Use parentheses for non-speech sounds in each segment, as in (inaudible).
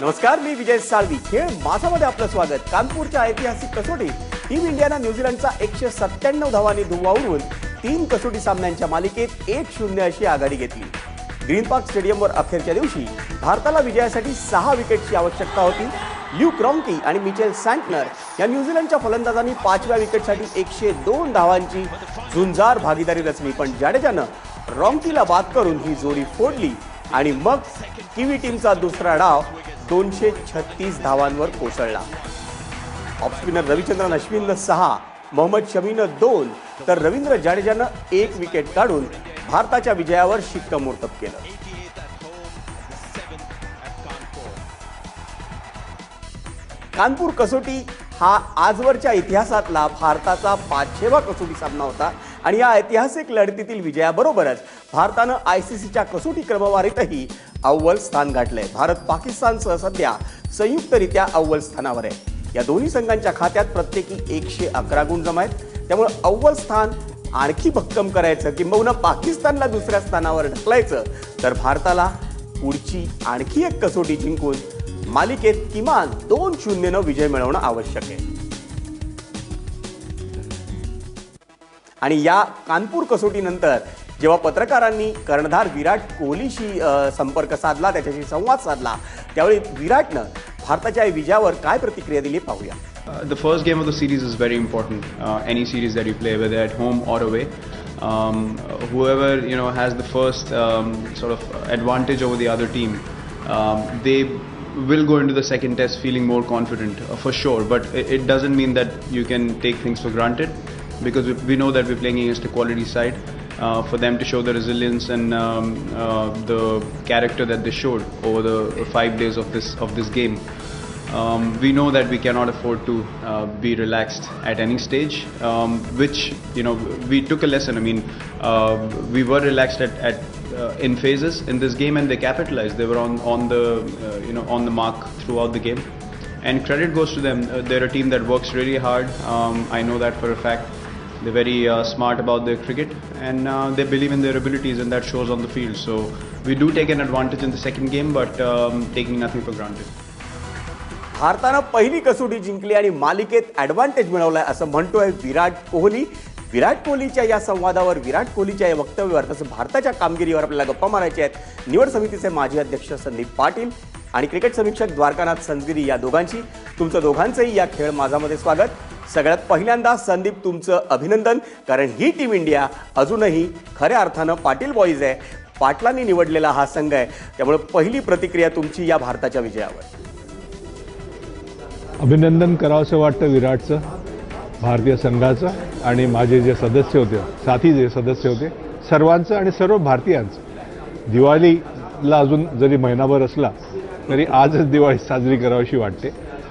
नमस्कार मी विजय साळवी खेळ माझामध्ये आपलं स्वागत. कानपूरच्या ऐतिहासिक कसोटी टीम इंडियानं न्यूझीलंडचा एकशे सत्त्याण्णव धावांनी धुव्वा उडवून तीन कसोटी सामन्यांच्या मालिकेत एक शून्य अशी आघाडी घेतली. ग्रीन पार्क स्टेडियमवर अखेरच्या दिवशी भारताला विजयासाठी सहा विकेटची आवश्यकता होती. ल्यू क्रॉन्की आणि मिचेल सँटनर या न्यूझीलंडच्या फलंदाजांनी पाचव्या विकेटसाठी एकशे दोन धावांची झुंजार भागीदारी रचली. पण जाडेजानं रॉन्कीला बाद करून ही जोडी फोडली आणि मग किवी टीमचा दुसरा डाव दोनशे छत्तीस धावांवर कोसळला. ऑफ स्पिनर रविचंद्रन अश्विननं सहा मोहम्मद शमीनं दोन तर रवींद्र जाडेजानं एक विकेट काढून भारताच्या विजयावर शिक्कामोर्तब केलं. कानपूर कसोटी हा आजवरच्या इतिहासातला भारताचा पाचशेवा कसोटी सामना होता. आणि या ऐतिहासिक लढतीतील विजयाबरोबरच भारतानं आय सी सीच्या कसोटी क्रमवारीतही अव्वल स्थान गाठलंय. भारत पाकिस्तानसह सध्या संयुक्तरित्या अव्वल स्थानावर आहे. या दोन्ही संघांच्या खात्यात प्रत्येकी एकशे अकरा गुण जमा आहेत. त्यामुळे अव्वल स्थान आणखी भक्कम करायचं किंबहुना पाकिस्तानला दुसऱ्या स्थानावर ढकलायचं तर भारताला पुढची आणखी एक कसोटी जिंकून मालिकेत किमान दोन शून्यनं विजय मिळवणं आवश्यक आहे. आणि या कानपूर कसोटीनंतर जेव्हा पत्रकारांनी कर्णधार विराट कोहलीशी अ, संपर्क साधला त्याच्याशी संवाद साधला त्यावेळी विराटनं भारताच्या या विजयावर काय प्रतिक्रिया दिली पाहूया Uh, the first game of the series is very important. Uh, any series that you play, whether at home or away, um, whoever you know has the first um, sort of advantage over the other team, um, they will go into the second test feeling more confident uh, for sure. But it, it doesn't mean that you can take things for granted because we, we know that we're playing against a quality side. Uh, for them to show the resilience and um, uh, the character that they showed over the five days of this of this game. Um, we know that we cannot afford to uh, be relaxed at any stage, um, which you know we took a lesson. I mean, uh, we were relaxed at, at uh, in phases in this game, and they capitalized. They were on on the uh, you know on the mark throughout the game, and credit goes to them. They're a team that works really hard. Um, I know that for a fact. They're very uh, smart about their cricket, and uh, they believe in their abilities, and that shows on the field. So we do take an advantage in the second game, but um, taking nothing for granted. भारतानं पहिली कसोटी जिंकली आणि मालिकेत advantage मिळवलाय असं म्हणतोय विराट कोहली विराट कोहलीच्या या संवादावर विराट कोहलीच्या या वक्तव्यावर तसं भारताच्या कामगिरीवर आपल्याला गप्पा मारायच्या आहेत निवड समितीचे माजी अध्यक्ष संदीप पाटील आणि क्रिकेट समीक्षक द्वारकानाथ संजगिरी या दोघांची तुमचं दोघांचंही या खेळ माझामध्ये स्वागत सगळ्यात पहिल्यांदा संदीप तुमचं अभिनंदन कारण ही टीम इंडिया अजूनही खऱ्या अर्थानं पाटील बॉईज आहे. पाटलांनी निवडलेला हा संघ आहे. त्यामुळे पहिली प्रतिक्रिया तुमची या भारताच्या विजयावर. अभिनंदन करावंसं वाटतं विराटचं भारतीय संघाचं आणि माझे जे सदस्य होते साथी जे सदस्य होते सर्वांचं आणि सर्व भारतीयांचं. दिवाळीला अजून जरी महिनाभर असला तरी आजच दिवाळी साजरी करावीशी वाटते.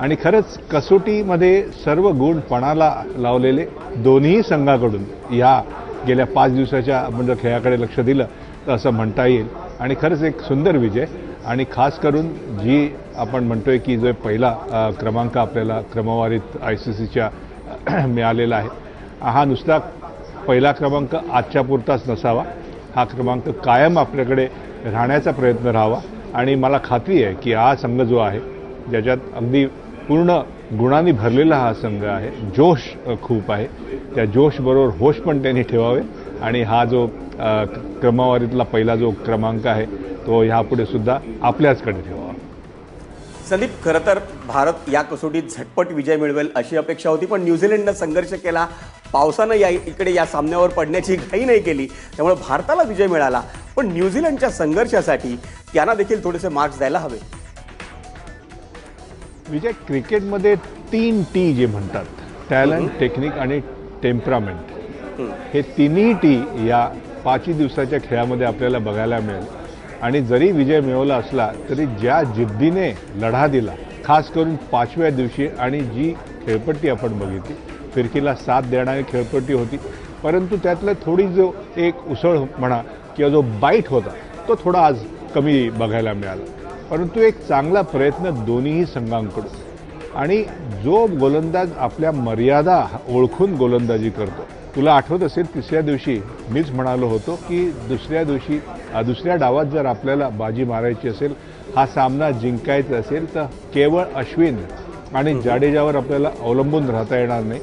आणि खरंच कसोटीमध्ये सर्व गुण पणाला लावलेले दोन्ही संघाकडून या गेल्या पाच दिवसाच्या आपण जर खेळाकडे लक्ष दिलं तर असं म्हणता येईल. आणि खरंच एक सुंदर विजय. आणि खास करून जी आपण म्हणतोय की जो पहिला क्रमांक आपल्याला क्रमवारीत आय सी सीच्या (clears throat) मिळालेला आहे हा नुसता पहिला क्रमांक आजच्या पुरताच नसावा. हा क्रमांक कायम आपल्याकडे राहण्याचा प्रयत्न राहावा. आणि मला खात्री आहे की हा संघ जो आहे ज्याच्यात अगदी पूर्ण गुणांनी भरलेला हा संघ आहे. जोश खूप आहे. त्या जोशबरोबर होश पण त्यांनी ठेवावे. आणि हा जो क्रमवारीतला पहिला जो क्रमांक आहे तो ह्यापुढे सुद्धा आपल्याचकडे ठेवावा. संदीप खरं तर भारत या कसोटीत झटपट विजय मिळवेल अशी अपेक्षा होती पण न्यूझीलंडनं संघर्ष केला. पावसानं या इकडे या सामन्यावर पडण्याची घाई नाही केली त्यामुळे भारताला विजय मिळाला. पण न्यूझीलंडच्या संघर्षासाठी त्यांना देखील थोडेसे मार्क्स द्यायला हवे. विजय क्रिकेटमध्ये तीन टी जे म्हणतात. टॅलेंट टेक्निक आणि टेम्परामेंट. हे तिन्ही टी या पाचही दिवसाच्या खेळामध्ये आपल्याला बघायला मिळेल. आणि जरी विजय मिळवला असला तरी ज्या जिद्दीने लढा दिला खास करून पाचव्या दिवशी आणि जी खेळपट्टी आपण बघितली फिरकीला साथ देणारी खेळपट्टी होती परंतु त्यातलं थोडी जो एक उसळ म्हणा किंवा जो बाईट होता तो थोडा आज कमी बघायला मिळाला. परंतु एक चांगला प्रयत्न दोन्हीही संघांकडून. आणि जो गोलंदाज आपल्या मर्यादा ओळखून गोलंदाजी करतो. तुला आठवत असेल तिसऱ्या दिवशी मीच म्हणालो होतो की दुसऱ्या दिवशी दुसऱ्या डावात जर आपल्याला बाजी मारायची असेल हा सामना जिंकायचा असेल तर केवळ अश्विन आणि जाडेजावर आपल्याला अवलंबून राहता येणार नाही.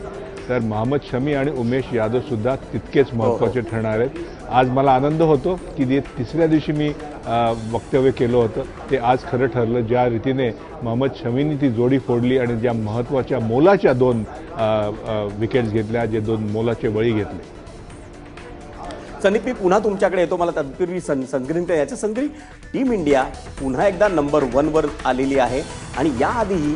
तर मोहम्मद शमी आणि उमेश यादव सुद्धा तितकेच महत्त्वाचे ठरणार आहेत. आज मला आनंद होतो की तिसऱ्या दिवशी मी वक्तव्य केलं होतं. ते आज खरं ठरलं. ज्या रीतीने मोहम्मद शमीने ती जोडी फोडली आणि ज्या महत्त्वाच्या मोलाच्या दोन विकेट्स घेतल्या जे दोन मोलाचे बळी घेतले. संदीप मी पुन्हा तुमच्याकडे येतो. मला तत्पूर्वी सं तर याच्या संग्री टीम इंडिया पुन्हा एकदा नंबर वनवर आलेली आहे. आणि याआधीही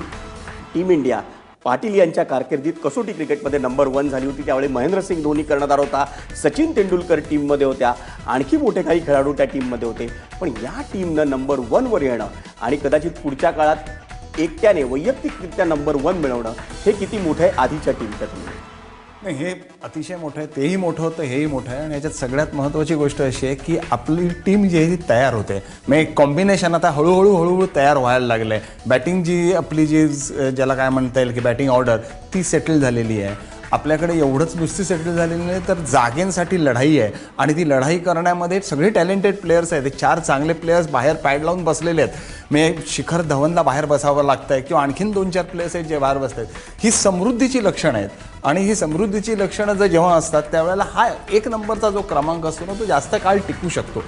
टीम इंडिया पाटील यांच्या कारकिर्दीत कसोटी क्रिकेटमध्ये नंबर वन झाली होती. त्यावेळी महेंद्रसिंग धोनी कर्णधार होता. सचिन तेंडुलकर टीममध्ये होत्या. आणखी मोठे काही खेळाडू त्या टीममध्ये होते. पण या टीमनं नंबर वनवर येणं आणि कदाचित पुढच्या काळात एकट्याने वैयक्तिकरित्या नंबर वन मिळवणं हे किती मोठं आहे आधीच्या टीमच्या तुलनेत. नाही हे अतिशय मोठं आहे तेही मोठं होतं हेही मोठं आहे. आणि याच्यात सगळ्यात महत्त्वाची गोष्ट अशी आहे की आपली टीम जी आहे ती तयार होते. मग एक कॉम्बिनेशन आता हळूहळू हळूहळू तयार व्हायला लागलं आहे बॅटिंग जी आपली जी ज्याला काय म्हणता येईल की बॅटिंग ऑर्डर ती सेटल झालेली आहे. आपल्याकडे एवढंच नुसती सेटल झालेली नाही तर जागेंसाठी लढाई आहे. आणि ती लढाई करण्यामध्ये सगळे टॅलेंटेड प्लेयर्स आहेत. चार चांगले प्लेयर्स बाहेर पॅड लावून बसलेले आहेत. मी शिखर धवनला बाहेर बसावं लागतं आहे किंवा आणखीन दोन चार प्लेयर्स आहेत जे बाहेर बसत आहेत ही समृद्धीची लक्षणं आहेत. आणि ही समृद्धीची लक्षणं जर जेव्हा असतात त्यावेळेला हा एक नंबरचा जो क्रमांक असतो ना तो जास्त काळ टिकू शकतो.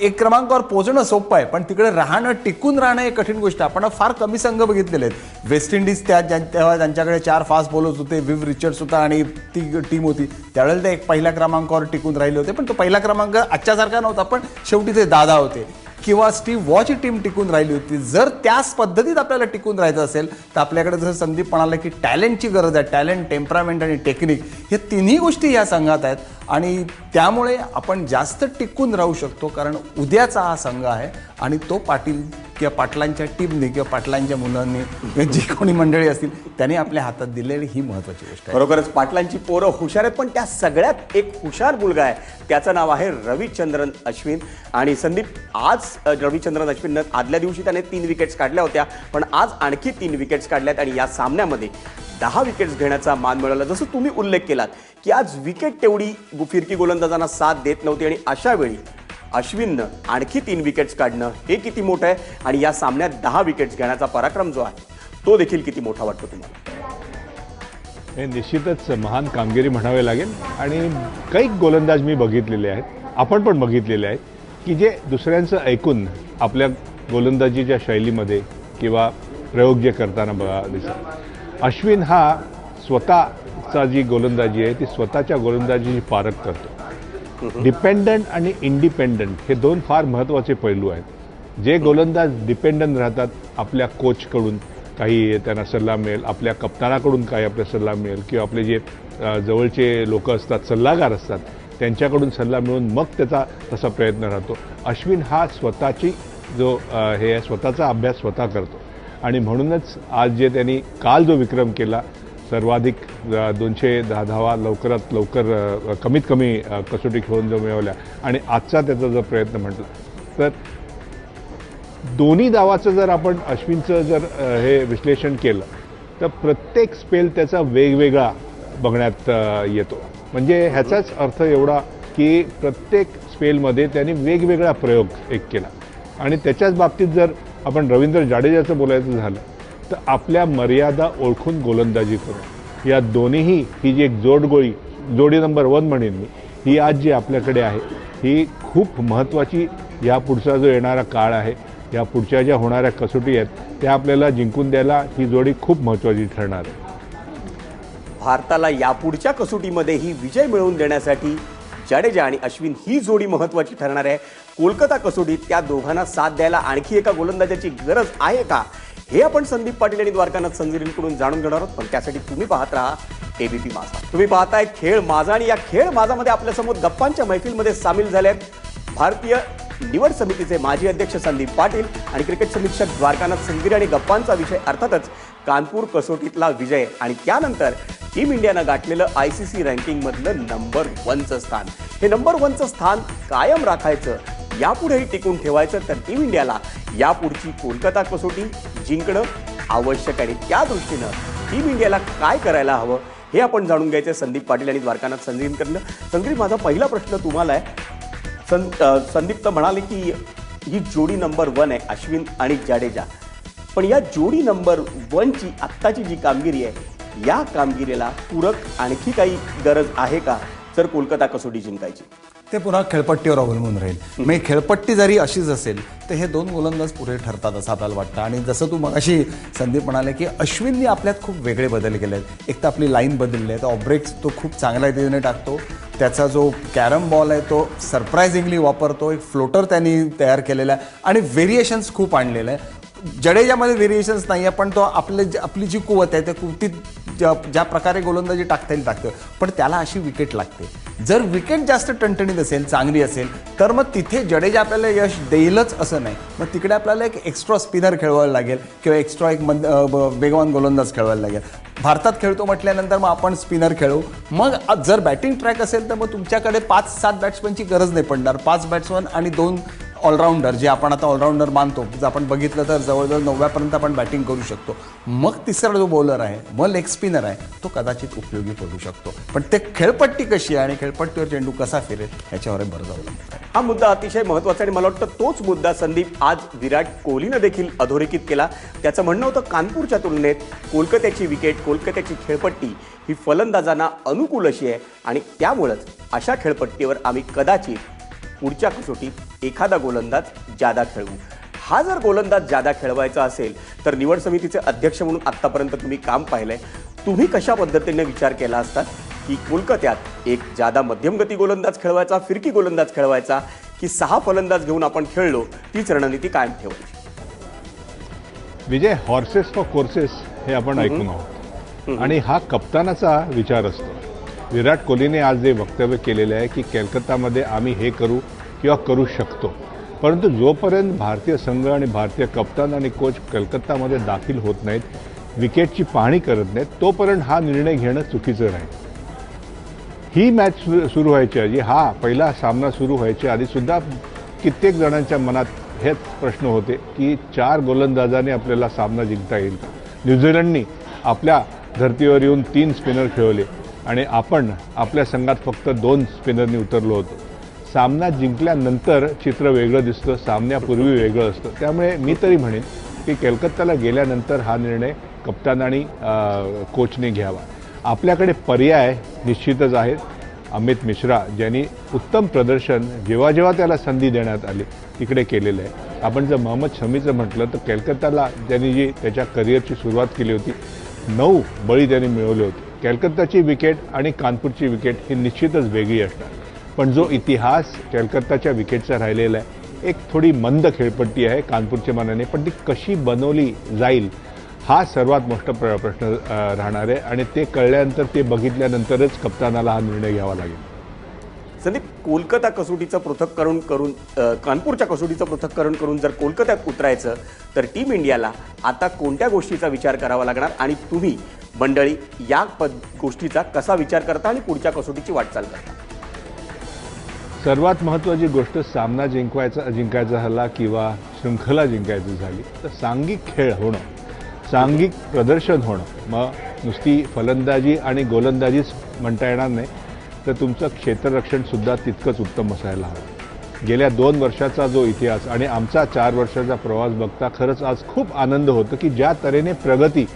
एक क्रमांकावर पोहोचणं सोपं आहे पण तिकडे राहणं टिकून राहणं हे कठीण गोष्ट आहे. आपण फार कमी संघ बघितलेले आहेत. वेस्ट इंडिज त्या तेव्हा त्यांच्याकडे चार फास्ट बॉलर्स होते विव रिचर्ड्स होता आणि ती टीम होती. त्यावेळेला ते एक पहिल्या क्रमांकावर टिकून राहिले होते पण तो पहिला क्रमांक आजच्यासारखा नव्हता पण शेवटी ते दादा होते. किंवा स्टीव्ह वॉची टीम टिकून राहिली होती. जर त्याच पद्धतीत आपल्याला टिकून राहायचं असेल तर आपल्याकडे जसं संदीप म्हणाला की टॅलेंटची गरज आहे. टॅलेंट टेम्परामेंट आणि टेक्निक हे तिन्ही गोष्टी या संघात आहेत. आणि त्यामुळे आपण जास्त टिकून राहू शकतो कारण उद्याचा हा संघ आहे आणि तो पाटील किंवा पाटलांच्या टीमने किंवा पाटलांच्या मुलांनी जी कोणी मंडळी असतील त्यांनी आपल्या हातात दिलेली ही महत्त्वाची गोष्ट आहे. बरोबरच पाटलांची पोरं हुशार आहेत पण त्या सगळ्यात एक हुशार मुलगा आहे. त्याचं नाव आहे रविचंद्रन अश्विन. आणि संदीप आज रविचंद्रन अश्विननं आदल्या दिवशी त्याने तीन विकेट्स काढल्या होत्या पण आज आणखी तीन विकेट्स काढल्यात आणि या सामन्यामध्ये दहा विकेट्स घेण्याचा मान मिळवला जसं तुम्ही उल्लेख केलात की आज विकेट तेवढी फिरकी गोलंदाजांना साथ देत नव्हती आणि अशा वेळी अश्विननं आणखी तीन विकेट्स काढणं हे किती मोठं आहे? आणि या सामन्यात दहा विकेट्स घेण्याचा पराक्रम जो आहे तो देखील किती मोठा वाटतो तुम्हाला? हे निश्चितच महान कामगिरी म्हणावे लागेल. आणि काही गोलंदाज मी बघितलेले आहेत. आपण पण बघितलेले आहेत की जे दुसऱ्यांचं ऐकून आपल्या गोलंदाजीच्या शैलीमध्ये किंवा प्रयोग जे करताना बघा दिसत अश्विन हा स्वतःचा जी गोलंदाजी आहे ती स्वतःच्या गोलंदाजीची पारख करतो. डिपेंडंट आणि इंडिपेंडंट हे दोन फार महत्त्वाचे पैलू आहेत. जे गोलंदाज डिपेंडंट राहतात आपल्या कोचकडून काही त्यांना सल्ला मिळेल आपल्या कप्तानाकडून काही आपला सल्ला मिळेल किंवा आपले जे जवळचे लोक असतात सल्लागार असतात त्यांच्याकडून सल्ला मिळून मग त्याचा तसा प्रयत्न राहतो. अश्विन हा स्वतःची जो हे आहे स्वतःचा अभ्यास स्वतः करतो. आणि म्हणूनच आज जे त्यांनी काल जो विक्रम केला सर्वाधिक दोनशे दहा धावा लवकरात लवकर कमीत कमी कसोटी खेळून जो मिळवल्या आणि आजचा त्याचा जर प्रयत्न म्हटला तर दोन्ही धावाचं जर आपण अश्विनचं जर हे विश्लेषण केलं तर प्रत्येक स्पेल त्याचा वेगवेगळा बघण्यात येतो. म्हणजे ह्याचाच अर्थ एवढा की प्रत्येक स्पेलमध्ये त्यांनी वेगवेगळा प्रयोग एक केला. आणि त्याच्याच बाबतीत जर आपण रवींद्र जाडेजाचं बोलायचं झालं तर आपल्या मर्यादा ओळखून गोलंदाजी करू. या दोन्हीही ही जी एक जोडगोळी जोडी नंबर वन म्हणेन मी ही आज जी आपल्याकडे आहे ही खूप महत्त्वाची या पुढचा जो येणारा काळ आहे या पुढच्या ज्या होणाऱ्या कसोटी आहेत त्या आपल्याला जिंकून द्यायला ही जोडी खूप महत्त्वाची ठरणार आहे. भारताला यापुढच्या कसोटीमध्ये ही विजय मिळवून देण्यासाठी जडेजा आणि अश्विन ही जोडी महत्त्वाची ठरणार आहे. कोलकाता कसोटीत त्या दोघांना साथ द्यायला आणखी एका गोलंदाजाची गरज आहे का? हे आपण संदीप पाटील आणि द्वारकानाथ संजीवनकडून जाणून घेणार आहोत. पण त्यासाठी तुम्ही पाहत राहा एबीपी माझा. तुम्ही पाहताय खेळ माझा आणि या खेळ माझामध्ये आपल्यासमोर गप्पांच्या मैफिलमध्ये सामील झाले आहेत भारतीय निवड समितीचे माजी अध्यक्ष संदीप पाटील आणि क्रिकेट समीक्षक द्वारकानाथ संगिरी आणि गप्पांचा विषय अर्थातच कानपूर कसोटीतला विजय आणि त्यानंतर टीम इंडियानं गाठलेलं आय सी सी रँकिंगमधलं नंबर वनचं स्थान. हे नंबर वनचं स्थान कायम राखायचं यापुढेही टिकून ठेवायचं तर टीम इंडियाला यापुढची कोलकाता कसोटी जिंकणं आवश्यक आहे. आणि त्या दृष्टीनं टीम इंडियाला काय करायला हवं हे आपण जाणून घ्यायचं संदीप पाटील आणि द्वारकानाथ संजीवनकडनं संदीप माझा पहिला प्रश्न तुम्हाला आहे. सं संदीप तर म्हणाले की ही जोडी नंबर वन आहे अश्विन आणि जाडेजा. पण या जोडी नंबर वनची आत्ताची जी कामगिरी आहे या कामगिरीला पूरक आणखी काही गरज आहे का? जर कोलकाता कसोटी जिंकायची. ते पुन्हा खेळपट्टीवर अवलंबून राहील. म्हणजे खेळपट्टी जरी अशीच असेल तर हे दोन गोलंदाज पुढे ठरतात असं आपल्याला वाटतं. आणि जसं तू मग अशी संदीप म्हणाले की अश्विननी आपल्यात खूप वेगळे बदल केले आहेत एक तर आपली लाईन बदलली आहे तर ऑब्रेक्स तो खूप चांगल्या रीतीने टाकतो. त्याचा जो कॅरम बॉल आहे तो सरप्रायझिंगली वापरतो. एक फ्लोटर त्यांनी तयार केलेला आहे. आणि व्हेरिएशन्स खूप आणलेलं आहे. जडेजामध्ये व्हेरिएशन्स नाही आहे पण तो आपले जे- आपली जी कुवत आहे त्या कुवतीत ज्या ज्या प्रकारे गोलंदाजी टाकता येईल टाकतो. पण त्याला अशी विकेट लागते. जर विकेट जास्त टणटणीत असेल चांगली असेल तर मग तिथे जडेजा आपल्याला यश देईलच असं नाही. मग तिकडे आपल्याला एक एक्स्ट्रा स्पिनर खेळवायला लागेल किंवा एक्स्ट्रा एक मंद ब- वेगवान गोलंदाज खेळवायला लागेल. भारतात खेळतो म्हटल्यानंतर मग आपण स्पिनर खेळू. मग जर बॅटिंग ट्रॅक असेल तर मग तुमच्याकडे पाच सात बॅट्समनची गरज नाही पडणार. पाच बॅट्समन आणि दोन ऑलराऊंडर जे आपण आता ऑलराऊंडर मानतो जर आपण बघितलं तर जवळजवळ नवव्यापर्यंत आपण बॅटिंग करू शकतो. मग तिसरा जो बॉलर आहे मग लेग स्पिनर आहे तो कदाचित उपयोगी पडू शकतो. पण ते खेळपट्टी कशी आहे आणि खेळपट्टीवर चेंडू कसा फिरेल याच्यावर बरं जाऊ हा मुद्दा अतिशय महत्त्वाचा आणि मला वाटतं तोच मुद्दा संदीप आज विराट कोहलीनं देखील अधोरेखित केला. त्याचं म्हणणं होतं कानपूरच्या तुलनेत कोलकात्याची विकेट कोलकात्याची खेळपट्टी ही फलंदाजांना अनुकूल अशी आहे. आणि त्यामुळंच अशा खेळपट्टीवर आम्ही कदाचित पुढच्या कसोटीत एखादा गोलंदाज जादा खेळवू. हा जर गोलंदाज जादा खेळवायचा असेल तर निवड समितीचे अध्यक्ष म्हणून आत्तापर्यंत तुम्ही काम पाहिलंय. तुम्ही कशा पद्धतीने विचार केला असतात की कोलकात्यात एक जादा मध्यमगती गोलंदाज खेळवायचा फिरकी गोलंदाज खेळवायचा की सहा फलंदाज घेऊन आपण खेळलो तीच रणनीती कायम ठेवायची. विजय हॉर्सेस फॉर कोर्सेस हे आपण ऐकून आहोत. आणि हा कप्तानाचा विचार असतो. विराट कोहलीने आज जे वक्तव्य केलेलं आहे की कलकत्तामध्ये आम्ही हे करू किंवा करू शकतो. परंतु जोपर्यंत भारतीय संघ आणि भारतीय कप्तान आणि कोच कलकत्तामध्ये दाखल होत नाहीत विकेटची पाहणी करत नाहीत तोपर्यंत हा निर्णय घेणं चुकीचं राहील ही मॅच सुरू व्हायची आधी हा पहिला सामना सुरू व्हायच्या आधीसुद्धा कित्येक जणांच्या मनात हेच प्रश्न होते की चार गोलंदाजाने आपल्याला सामना जिंकता येईल का? न्यूझीलंडनी आपल्या धर्तीवर येऊन तीन स्पिनर खेळवले आणि आपण आपल्या संघात फक्त दोन स्पिनरनी उतरलो होतो. सामना जिंकल्यानंतर चित्र वेगळं दिसतं सामन्यापूर्वी वेगळं असतं. त्यामुळे मी तरी म्हणेन की कलकत्ताला गेल्यानंतर हा निर्णय कप्तान आणि कोचने घ्यावा. आपल्याकडे पर्याय निश्चितच आहेत. अमित मिश्रा ज्यांनी उत्तम प्रदर्शन जेव्हा जेव्हा त्याला संधी देण्यात आली तिकडे केलेलं आहे. आपण जर मोहम्मद शमीचं म्हटलं तर कलकत्ताला ज्यांनी जी त्याच्या करिअरची सुरुवात केली होती नऊ बळी त्यांनी मिळवले होते. कलकत्ताची विकेट आणि कानपूरची विकेट ही निश्चितच वेगळी असणार पण जो इतिहास कलकत्ताच्या विकेटचा राहिलेला आहे एक थोडी मंद खेळपट्टी आहे कानपूरच्या मानाने पण ती कशी बनवली जाईल हा सर्वात मोठा प्र प्रश्न राहणार आहे. आणि ते कळल्यानंतर ते बघितल्यानंतरच कप्तानाला हा निर्णय घ्यावा लागेल. संदीप कोलकाता कसोटीचं पृथक्करण करून कानपूरच्या कसोटीचं पृथक्करण करून जर कोलकात्यात उतरायचं तर टीम इंडियाला आता कोणत्या गोष्टीचा विचार करावा लागणार? आणि तुम्ही मंडळी या पद गोष्टीचा कसा विचार करता आणि पुढच्या कसोटीची वाटचाल करता? सर्वात महत्त्वाची गोष्ट सामना जिंकवायचा जिंकायचा झाला किंवा शृंखला जिंकायची झाली तर सांघिक खेळ होणं सांघिक प्रदर्शन होणं. मग नुसती फलंदाजी आणि गोलंदाजीच म्हणता येणार नाही तर तुमचं क्षेत्ररक्षणसुद्धा तितकंच उत्तम असायला हवं. गेल्या दोन वर्षाचा जो इतिहास आणि आमचा चार वर्षाचा प्रवास बघता खरंच आज खूप आनंद होतो की ज्या तऱ्हेने प्रगती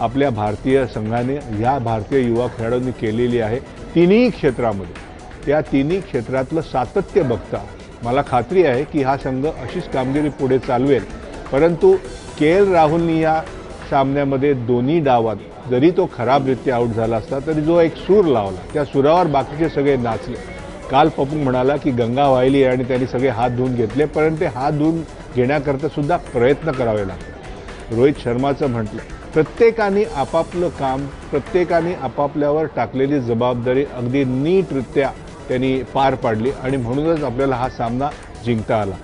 आपल्या भारतीय संघाने या भारतीय युवा खेळाडूंनी केलेली आहे तिन्ही क्षेत्रामध्ये. त्या तिन्ही क्षेत्रातलं सातत्य बघता मला खात्री आहे की हा संघ अशीच कामगिरी पुढे चालवेल. परंतु के एल राहुलनी या सामन्यामध्ये दोन्ही डावात जरी तो खराबरित्या आऊट झाला असता तरी जो एक सूर लावला त्या सुरावर बाकीचे सगळे नाचले. काल पप्पू म्हणाला की गंगा वाहिली आणि त्यांनी सगळे हात धुवून घेतले परंतु ते हात धुवून घेण्याकरता सुद्धा प्रयत्न करावे लागतात रोहित शर्माचं म्हटलं प्रत्येकाने आपापलं काम प्रत्येकाने आपापल्यावर टाकलेली जबाबदारी अगदी नीटरित्या त्यांनी पार पाडली आणि म्हणूनच आपल्याला हा सामना जिंकता आला.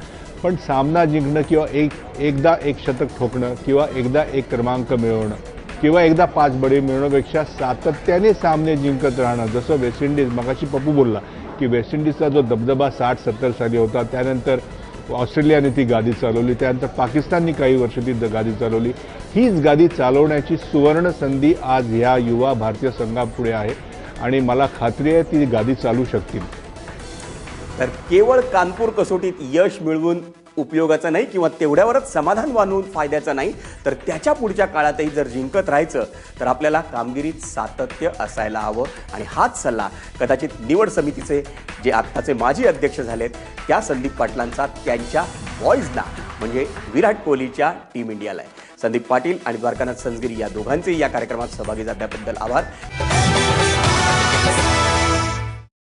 पण सामना जिंकणं किंवा एक एकदा एक शतक ठोकणं किंवा एकदा एक क्रमांक मिळवणं किंवा एकदा पाच बळी मिळवण्यापेक्षा सातत्याने सामने जिंकत राहणं जसं वेस्ट इंडिज मगाशी पप्पू बोलला की वेस्ट इंडिजचा जो दबदबा साठ सत्तर साली होता त्यानंतर ऑस्ट्रेलियाने ती गादी चालवली त्यानंतर पाकिस्ताननी काही वर्ष ती द- गादी चालवली. हीच गादी चालवण्याची सुवर्ण संधी आज ह्या युवा भारतीय संघापुढे आहे. आणि मला खात्री आहे ती गादी चालू शकतील. तर केवळ कानपूर कसोटीत यश मिळवून उपयोगाचं नाही किंवा तेवढ्यावरच समाधान मानून फायद्याचं नाही तर त्याच्या पुढच्या काळातही जर जिंकत राहायचं तर आपल्याला कामगिरीत सातत्य असायला हवं. आणि हाच सल्ला कदाचित निवड समितीचे जे आत्ताचे माजी अध्यक्ष झालेत त्या संदीप पाटलांचा त्यांच्या बॉईजना म्हणजे विराट कोहलीच्या टीम इंडियाला आहे. संदीप पाटील आणि द्वारकानाथ संजगिरी या दोघांचेही या कार्यक्रमात सहभागी झाल्याबद्दल आभार. Cause I